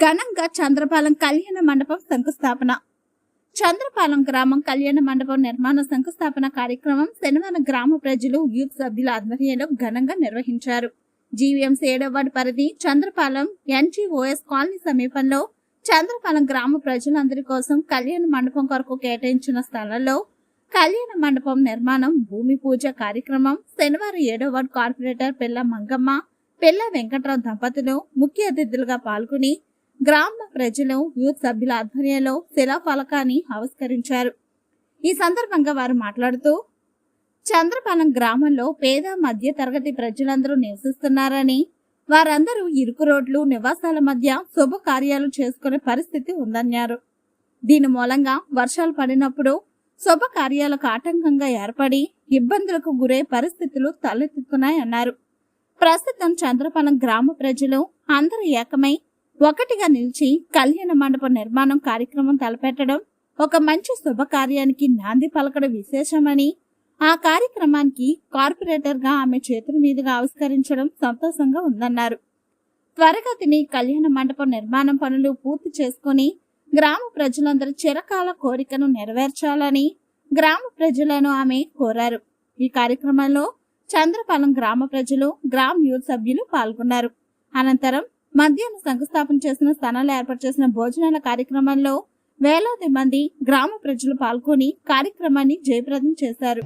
ఘనంగా చంద్రపాలెం కళ్యాణ మండపం శంకుస్థాపన. చంద్రపాలెం గ్రామం కళ్యాణ మండపం నిర్మాణ శంకుస్థాపన కార్యక్రమం శనివారం గ్రామ ప్రజలు యూత్ సభ్యుల ఆధ్వర్యంలో ఘనంగా నిర్వహించారు. జీవీఎంసీ ఏడవ వార్డు పరిధి చంద్రపాలెం ఎన్జీఓఎస్ కాలనీ సమీపంలో చంద్రపాలెం గ్రామ ప్రజలందరి కోసం కళ్యాణ మండపం కొరకు కేటాయించిన స్థలంలో కళ్యాణ మండపం నిర్మాణం భూమి పూజ కార్యక్రమం శనివారం ఏడవ వార్డు కార్పొరేటర్ పిల్ల మంగమ్మ పిల్ల వెంకట్రావు దంపతులు ముఖ్య అతిథులుగా పాల్గొని గ్రామ ప్రజలు యూత్ సభ్యుల ఆధ్వర్యంలో శిలాఫలకాన్ని ఆవిష్కరించారు. ఈ సందర్భంగా వారు మాట్లాడుతూ చంద్రపాలెం గ్రామంలో పేద మధ్య తరగతి ప్రజలందరూ నివసిస్తున్నారని వారందరూ ఇరుకు రోడ్లు నివాసాల మధ్య శుభ కార్యాలు చేసుకునే పరిస్థితి ఉందన్నారు. దీని మూలంగా వర్షాలు పడినప్పుడు శుభ కార్యాలకు ఆటంకంగా ఏర్పడి ఇబ్బందులకు గురే పరిస్థితులు తలెత్తుతున్నాయన్నారు. ప్రస్తుతం చంద్రపాలెం గ్రామ ప్రజలు అందరూ ఏకమై ఒకటిగా నిలిచి కళ్యాణ మండపం నిర్మాణం కార్యక్రమం తలపెట్టడం ఒక మంచి శుభకార్యానికి నాంది పలకడం విశేషమని ఆ కార్యక్రమానికి కార్పొరేటర్గా ఆమె చేతుల మీదుగా ఆవిష్కరించడం సంతోషంగా ఉందన్నారు. త్వరగతిని కళ్యాణ మండపం నిర్మాణం పనులు పూర్తి చేసుకుని గ్రామ ప్రజలందరి చిరకాల కోరికను నెరవేర్చాలని గ్రామ ప్రజలను ఆమె కోరారు. ఈ కార్యక్రమంలో చంద్రపాలెం గ్రామ ప్రజలు గ్రామ యూత్ సభ్యులు పాల్గొన్నారు. అనంతరం మధ్యాహ్నం శంకుస్థాపన చేసిన స్థానాలు ఏర్పాటు చేసిన భోజనాల కార్యక్రమంలో వేలాది మంది గ్రామ ప్రజలు పాల్గొని కార్యక్రమాన్ని జయప్రదం చేశారు.